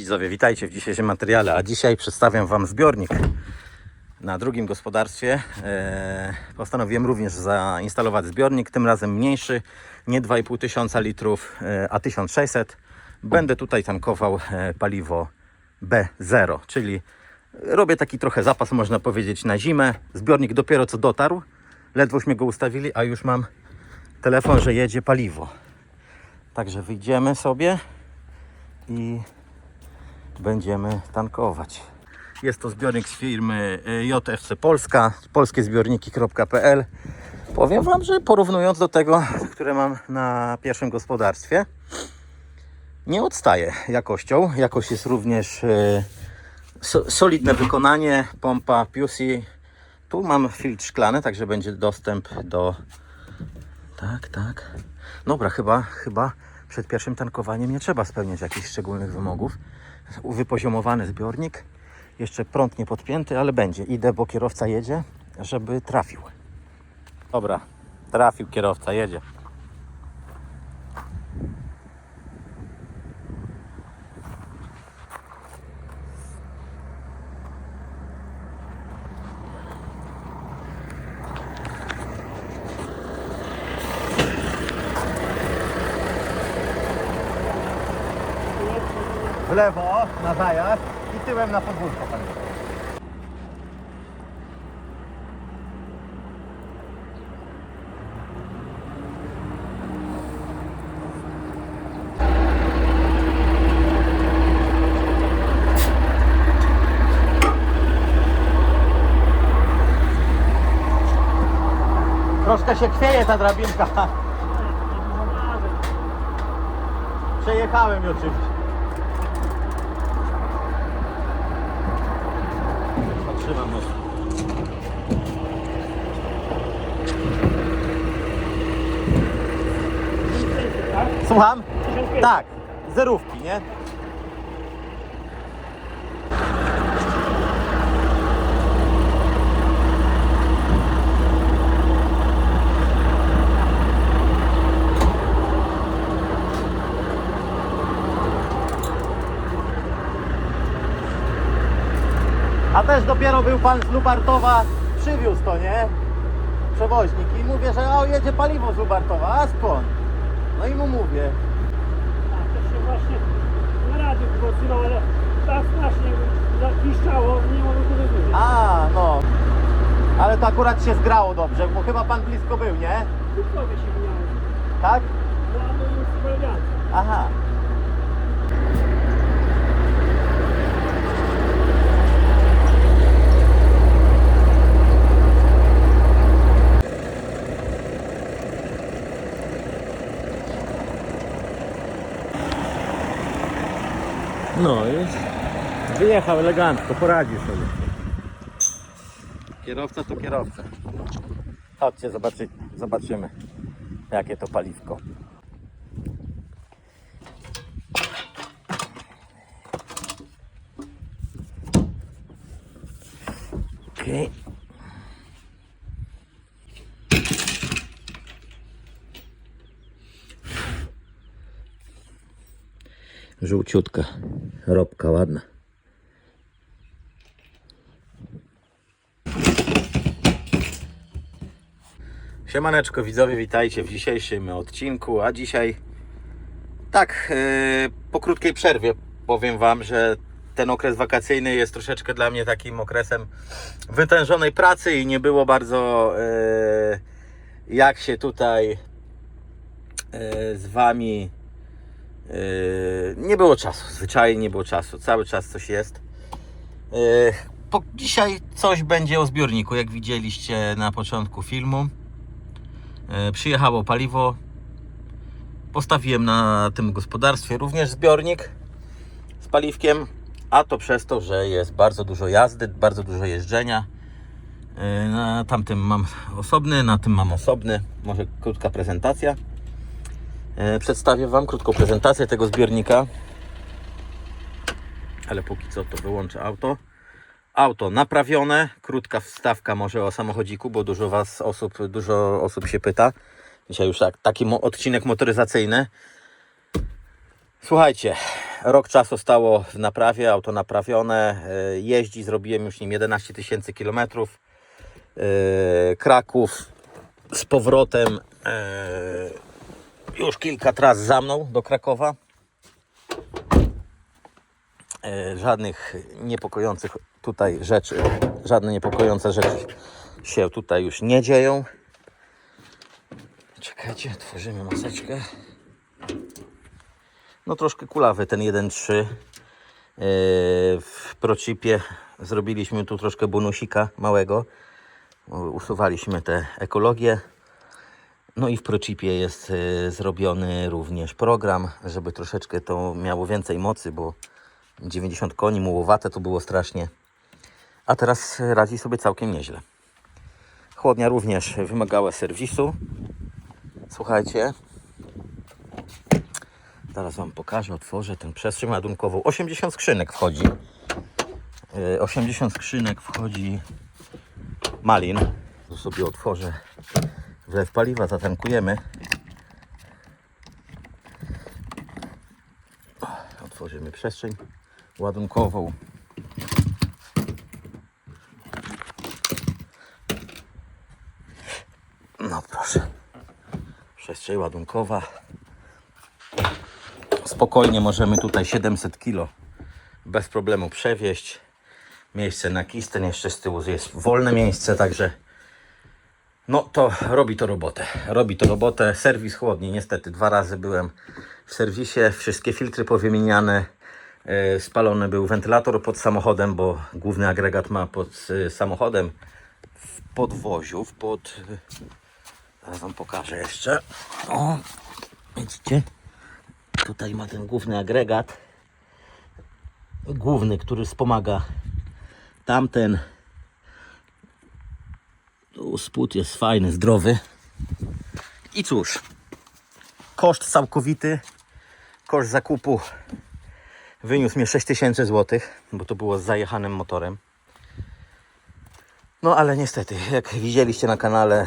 Widzowie, witajcie w dzisiejszym materiale, a dzisiaj przedstawiam Wam zbiornik na drugim gospodarstwie. E, postanowiłem również zainstalować zbiornik, tym razem mniejszy, nie 2,5 tysiąca litrów, e, a 1600. Będę tutaj tankował e, paliwo B0, czyli robię taki trochę zapas, można powiedzieć, na zimę. Zbiornik dopiero co dotarł, ledwośmy go ustawili, a już mam telefon, że jedzie paliwo. Także wyjdziemy sobie i będziemy tankować. Jest to zbiornik z firmy y, JFC Polska, polskiezbiorniki.pl. Powiem Wam, że porównując do tego, które mam na pierwszym gospodarstwie, nie odstaje jakością. Jakość jest również so, solidne wykonanie, pompa PUSI. Tu mam filtr szklany, także będzie dostęp do... Tak, tak. Dobra, chyba, chyba przed pierwszym tankowaniem nie trzeba spełniać jakichś szczególnych wymogów. Wypoziomowany zbiornik, jeszcze prąd nie podpięty, ale będzie. Idę, bo kierowca jedzie, żeby trafił. Dobra, trafił kierowca, jedzie. W lewo na zajazd i tyłem na podwórko. Troszkę się chwieje ta drabinka. Przejechałem ją czymś. Patrzyłam może. Słucham? Tak, zerówki, nie? A też dopiero był pan z Lubartowa, przywiózł to, nie? Przewoźnik i mówię, że o, jedzie paliwo z Lubartowa, a skąd? No i mu mówię. A to się właśnie na radiu głośno, ale tak strasznie zapiszczało, nie mogę tego. A, no. Ale to akurat się zgrało dobrze, bo chyba pan blisko był, nie? Kupowie się miało. Tak? No a my już. Aha. No i wyjechał elegancko, poradził sobie. Kierowca to kierowca. Chodźcie, zobaczy, zobaczymy jakie to paliwko. Okej. Żółciutka, robka ładna. Siemaneczko widzowie, witajcie w dzisiejszym odcinku, a dzisiaj tak, yy, po krótkiej przerwie powiem Wam, że ten okres wakacyjny jest troszeczkę dla mnie takim okresem wytężonej pracy i nie było bardzo yy, jak się tutaj yy, z Wami nie było czasu, zwyczajnie nie było czasu, cały czas coś jest. Dzisiaj coś będzie o zbiorniku, jak widzieliście na początku filmu. Yy, przyjechało paliwo, Postawiłem na tym gospodarstwie również zbiornik z paliwkiem, a to przez to, że jest bardzo dużo jazdy, bardzo dużo jeżdżenia. Yy, Na tamtym mam osobny, na tym mam osobny. Może krótka prezentacja. Yy, Przedstawię Wam krótką prezentację tego zbiornika. Ale póki co to wyłączę auto. Auto naprawione, krótka wstawka może o samochodziku, bo dużo was osób, dużo osób się pyta. Dzisiaj już tak, taki mo- odcinek motoryzacyjny. Słuchajcie, rok czasu stało w naprawie, auto naprawione, e, jeździ, zrobiłem już nim 11 tysięcy kilometrów. E, Kraków z powrotem e, już kilka tras za mną do Krakowa. E, Żadnych niepokojących tutaj rzeczy, żadne niepokojące rzeczy się tutaj już nie dzieją. Czekajcie, otworzymy maseczkę. No troszkę kulawy ten 1.3. Yy, W Procipie zrobiliśmy tu troszkę bonusika małego. Usuwaliśmy te ekologię. No i w Procipie jest yy, zrobiony również program, żeby troszeczkę to miało więcej mocy, bo 90 koni mułowate to było strasznie. A teraz radzi sobie całkiem nieźle. Chłodnia również wymagała serwisu. Słuchajcie, Zaraz Wam pokażę, otworzę ten przestrzeń ładunkową. 80 skrzynek wchodzi. Yy, 80 skrzynek wchodzi malin. Tu sobie otworzę wlew paliwa, zatankujemy. Otworzymy przestrzeń ładunkową. No proszę. Przestrzeń ładunkowa spokojnie możemy tutaj 700 kg bez problemu przewieźć. Miejsce na kisten, jeszcze z tyłu jest wolne miejsce, także no to robi to robotę. Robi to robotę. Serwis chłodni, niestety dwa razy byłem w serwisie, wszystkie filtry powymieniane. E, Spalony był wentylator pod samochodem, bo główny agregat ma pod e, samochodem w podwoziu, w pod... Zaraz Wam pokażę jeszcze. O, widzicie? Tutaj ma ten główny agregat. Główny, który wspomaga tamten. Tu spód jest fajny, zdrowy. I cóż, koszt całkowity, koszt zakupu wyniósł mnie 6000 zł, bo to było z zajechanym motorem. No ale niestety, jak widzieliście na kanale,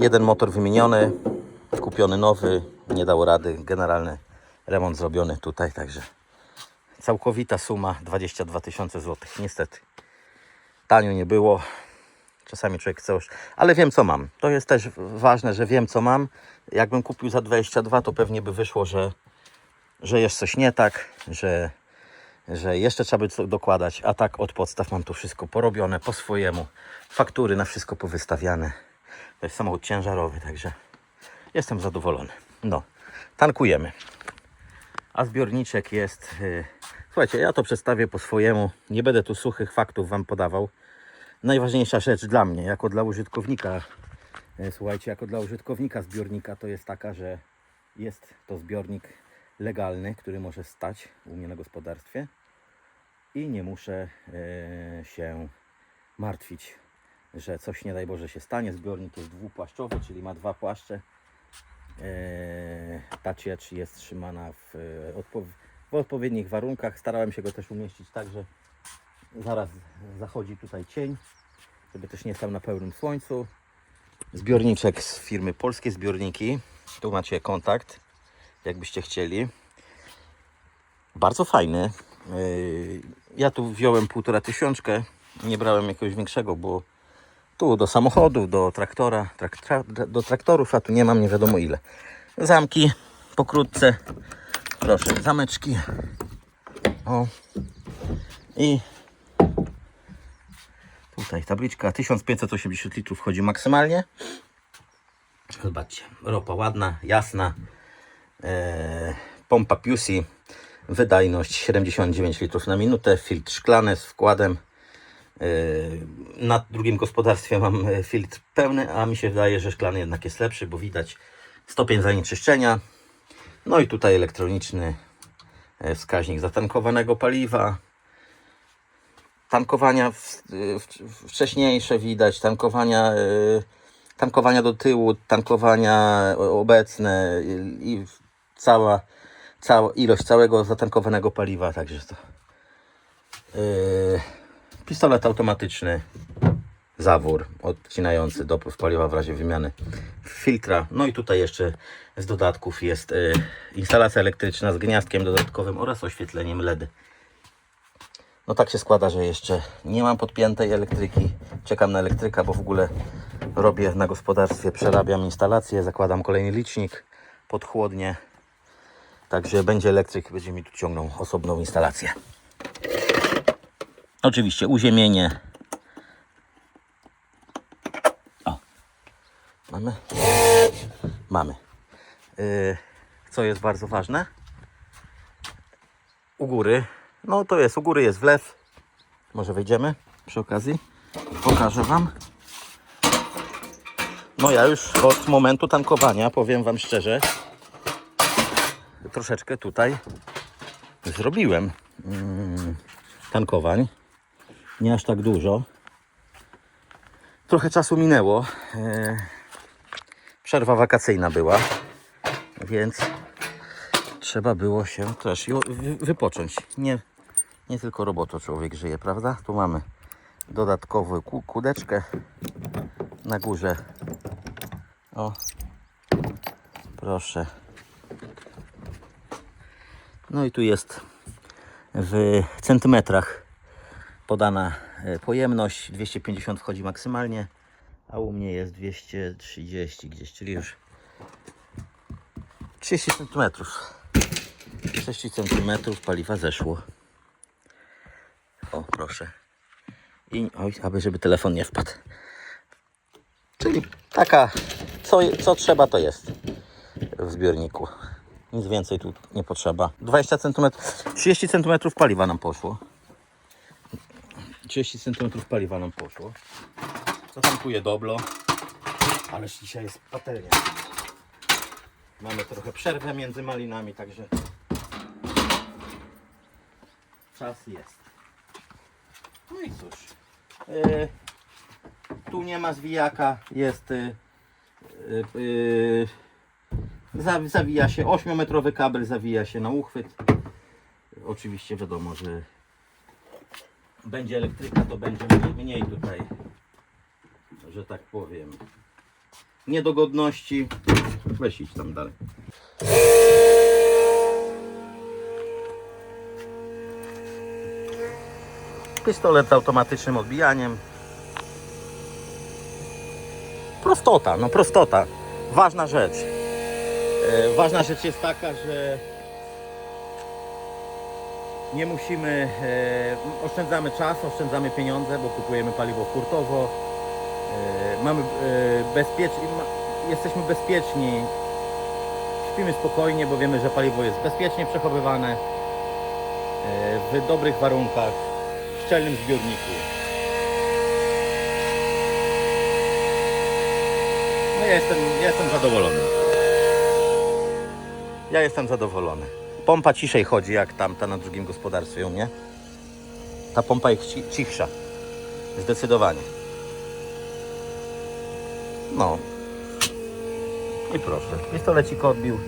jeden motor wymieniony, kupiony nowy, nie dało rady, generalny remont zrobiony tutaj, także całkowita suma 22 tysiące złotych, niestety. Tanio nie było, czasami człowiek chce już, ale wiem co mam. To jest też ważne, że wiem co mam. Jakbym kupił za 22, to pewnie by wyszło, że, że jest coś nie tak, że, że jeszcze trzeba by dokładać, a tak od podstaw mam tu wszystko porobione po swojemu. Faktury na wszystko powystawiane. To jest samochód ciężarowy, także jestem zadowolony. No, tankujemy. A zbiorniczek jest. Yy, słuchajcie, ja to przedstawię po swojemu. Nie będę tu suchych faktów Wam podawał. Najważniejsza rzecz dla mnie, jako dla użytkownika, yy, słuchajcie, jako dla użytkownika zbiornika, to jest taka, że jest to zbiornik legalny, który może stać u mnie na gospodarstwie i nie muszę yy, się martwić, że coś nie daj Boże się stanie. Zbiornik jest dwupłaszczowy, czyli ma dwa płaszcze. Eee, ta ciecz jest trzymana w, e, w odpowiednich warunkach. Starałem się go też umieścić tak, że zaraz zachodzi tutaj cień, żeby też nie stał na pełnym słońcu. Zbiorniczek z firmy Polskie Zbiorniki. Tu macie kontakt, jakbyście chcieli. Bardzo fajny. Eee, Ja tu wziąłem półtora tysiączkę. Nie brałem jakiegoś większego, bo tu do samochodu, do traktora, do traktorów, a tu nie mam nie wiadomo ile. Zamki pokrótce. Proszę, zameczki. O. I tutaj tabliczka 1580 litrów wchodzi maksymalnie. Zobaczcie, ropa ładna, jasna. E, pompa Pusi, wydajność 79 litrów na minutę, filtr szklany z wkładem. Yy, Na drugim gospodarstwie mam e, filtr pełny, a mi się wydaje, że szklany jednak jest lepszy, bo widać stopień zanieczyszczenia. No i tutaj elektroniczny e, wskaźnik zatankowanego paliwa. Tankowania wcześniejsze widać, tankowania, e, tankowania do tyłu, tankowania obecne i cała, cała ilość całego zatankowanego paliwa, także to. Yy, pistolet automatyczny zawór odcinający dopływ paliwa w razie wymiany filtra. No i tutaj jeszcze z dodatków jest y, instalacja elektryczna z gniazdkiem dodatkowym oraz oświetleniem LED. No tak się składa, że jeszcze nie mam podpiętej elektryki. Czekam na elektryka, bo w ogóle robię na gospodarstwie, przerabiam instalację, zakładam kolejny licznik pod chłodnię. Także będzie elektryk, będzie mi tu ciągnął osobną instalację. Oczywiście uziemienie. O. Mamy? Mamy. Yy, co jest bardzo ważne? U góry. No to jest, u góry jest wlew. Może wejdziemy przy okazji. Pokażę Wam. No ja już od momentu tankowania, powiem Wam szczerze, troszeczkę tutaj zrobiłem mm, tankowań. Nie aż tak dużo. Trochę czasu minęło. E, przerwa wakacyjna była, więc trzeba było się też wypocząć. Nie, nie tylko roboto człowiek żyje, prawda? Tu mamy dodatkową ku- kudeczkę na górze. O, proszę. No i tu jest w centymetrach podana e, pojemność. 250 wchodzi maksymalnie, a u mnie jest 230 gdzieś, czyli już 30 centymetrów. 30 centymetrów paliwa zeszło. O, proszę. I oj, aby żeby telefon nie wpadł. Czyli taka, co, co trzeba to jest w zbiorniku. Nic więcej tu nie potrzeba. 20 cm, 30 cm paliwa nam poszło. 30 cm paliwa nam poszło. Zatankuję doblo. Ależ dzisiaj jest patelnia. Mamy trochę przerwę między malinami, także czas jest. No i cóż. Yy, tu nie ma zwijaka, jest yy, yy, Zawija się 8-metrowy kabel, zawija się na uchwyt. Oczywiście wiadomo, że będzie elektryka, to będzie mniej, tutaj, że tak powiem, niedogodności. Weź idź tam dalej. Pistolet z automatycznym odbijaniem. Prostota, no prostota. Ważna rzecz. E, Ważna rzecz jest taka, że nie musimy, e, oszczędzamy czas, oszczędzamy pieniądze, bo kupujemy paliwo hurtowo. E, mamy bezpieczni, jesteśmy bezpieczni, śpimy spokojnie, bo wiemy, że paliwo jest bezpiecznie przechowywane w dobrych warunkach, w szczelnym zbiorniku. No ja jestem, ja jestem zadowolony. Ja jestem zadowolony. Pompa ciszej chodzi jak tamta na drugim gospodarstwie u mnie. Ta pompa jest ci- cichsza. Zdecydowanie. No. I proszę. Pistolecik odbił.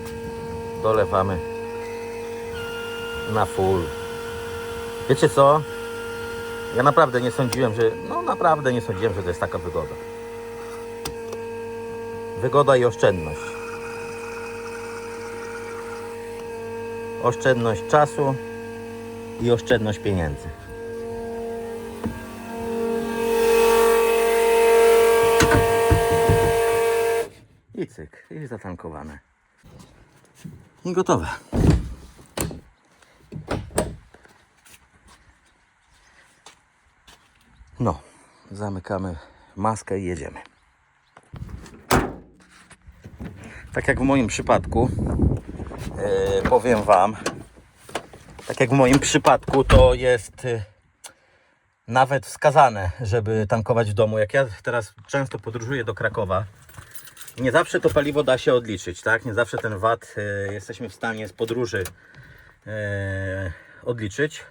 Dolewamy. Na full. Wiecie co? Ja naprawdę nie sądziłem, że... No naprawdę nie sądziłem, że to jest taka wygoda. Wygoda i oszczędność. Oszczędność czasu i oszczędność pieniędzy. I cyk, i zatankowane. I gotowe. No, zamykamy maskę i jedziemy. Tak jak w moim przypadku, e, powiem Wam, tak jak w moim przypadku, to jest e, nawet wskazane, żeby tankować w domu. Jak ja teraz często podróżuję do Krakowa, nie zawsze to paliwo da się odliczyć, tak? Nie zawsze ten VAT e, jesteśmy w stanie z podróży odliczyć.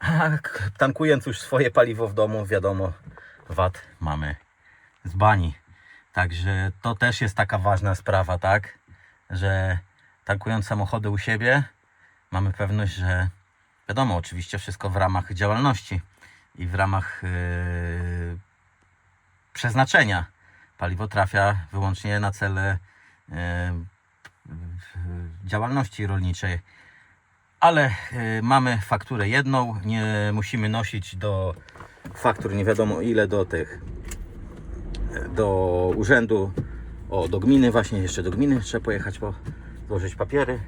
A tankując już swoje paliwo w domu, wiadomo, VAT mamy z bani. Także to też jest taka ważna sprawa, tak? Że tankując samochody u siebie, mamy pewność, że wiadomo, oczywiście wszystko w ramach działalności i w ramach yy, przeznaczenia. Paliwo trafia wyłącznie na cele e, działalności rolniczej. Ale e, mamy fakturę jedną, nie musimy nosić do faktur nie wiadomo ile do tych do urzędu, o do gminy właśnie, jeszcze do gminy trzeba pojechać po złożyć papiery.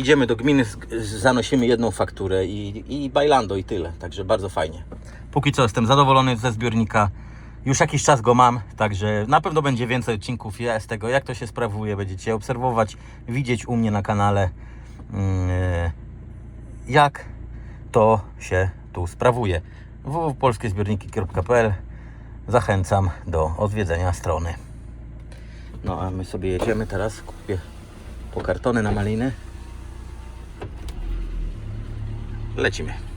Idziemy do gminy, zanosimy jedną fakturę i, i bailando i tyle, także bardzo fajnie. Póki co jestem zadowolony ze zbiornika. Już jakiś czas go mam, także na pewno będzie więcej odcinków ja z tego, jak to się sprawuje. Będziecie obserwować, widzieć u mnie na kanale, mm, jak to się tu sprawuje. www.polskiezbiorniki.pl Zachęcam do odwiedzenia strony. No a my sobie jedziemy teraz. Kupię po kartony na maliny. Lecimy.